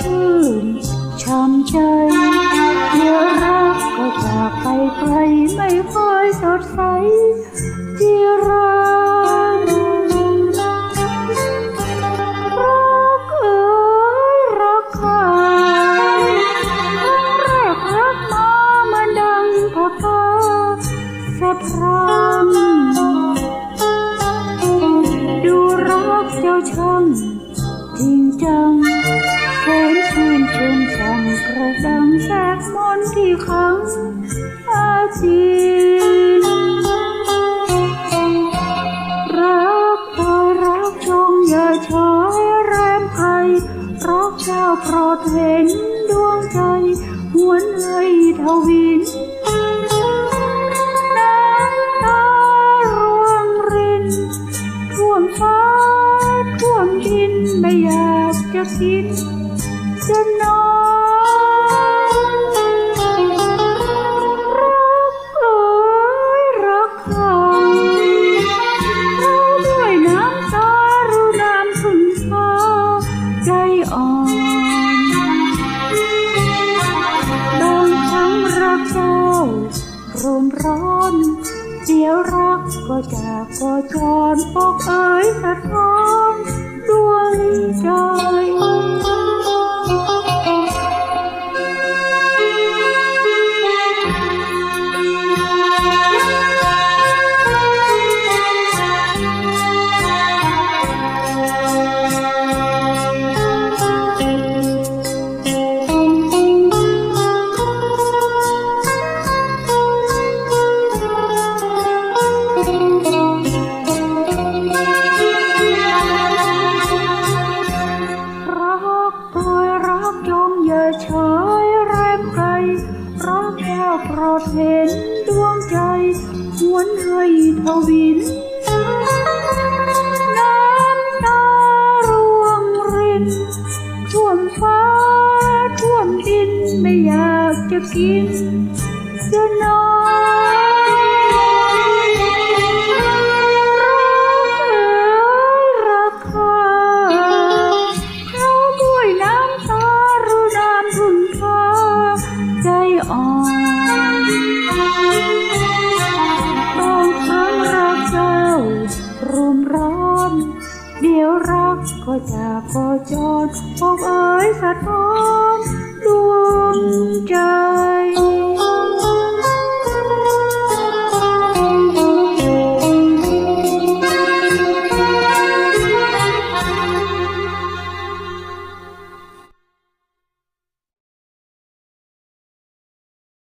ชื่นช้ำใจเดี๋ยรักก็จากไปไปไม่ค่อยสดใสที่รักรักเอ๋รักข้าแรกรักมามันดังพะกาสะพรามดูรักเจ้าช่างจริงจัง ระดังแทรกมนที่ขังอาจีนรักคอรักจงอย่าเฉยแรมใครรักเจ้าโปรดเห็นดวงใจหวนให้ทวินน้ำตาร่วงรินท่วมฟ้าท่วมดินไม่อยากจะคิด ก็จากก็จรออกเอ๋ยสะท้อน ยเฉยแรมใครรักแก้วโปรดเห็นดวงใจหวนให้ทวินน้ำตาร่วงรินท่วมฟ้าท่วมดินไม่อยากจะกินจะนอน รักก็จากก็จร